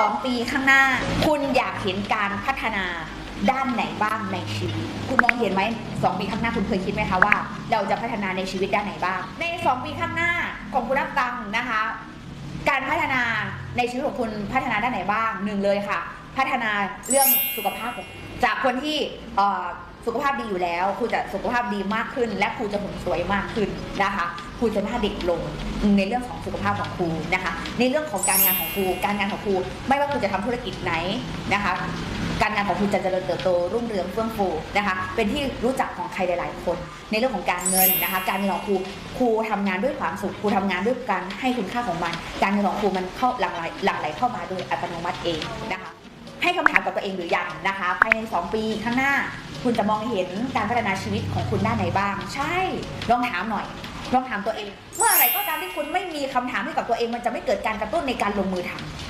2 ปีข้างหน้า คุณอยากเห็นการพัฒนาด้านไหนบ้างในชีวิต คุณมองเห็นไหมสองปีข้างหน้าคุณเคยคิดไหมคะว่า เราจะพัฒนาในชีวิตด้านไหนบ้าง ใน 2 ปีข้างหน้าของคุณรับตังนะคะ การพัฒนาในชีวิตของคุณพัฒนาด้านไหนบ้างหนึ่งเลยค่ะ พัฒนาเรื่องสุขภาพของจากคนที่สุขภาพดีอยู่แล้วครูจะสุขภาพดีมากขึ้น และครูจะหุ่นสวยมากขึ้นนะคะครูจะหน้าเด็กลงในเรื่องของสุขภาพของครูนะคะ ในเรื่องของการงานของครู การงานของครู ไม่ว่าครูจะทำธุรกิจไหนนะคะการงานของคุณจะเจริญเติบโตรุ่งเรืองเฟื่องฟูนะคะ เป็นที่รู้จักของใครหลาย ๆ คน ในเรื่องของการเงินนะคะ การเงินของครูครูทำงานด้วยความสุขครูทำงานด้วยการให้คุณค่าของมัน การเงินของครูมันเข้าหลั่งไหลหลั่งไหลเข้ามาโดยอัตโนมัติเองนะคะ กับตัวเองหรือยังนะคะภายใน 2 ปีข้างหน้า คุณจะมองเห็นการพัฒนาชีวิตของคุณด้านไหนบ้าง ใช่ ลองถามหน่อย ลองถามตัวเอง เมื่อไหร่ก็ตามที่คุณไม่มีคำถามให้กับตัวเอง มันจะไม่เกิดการกระตุ้นในการลงมือทำ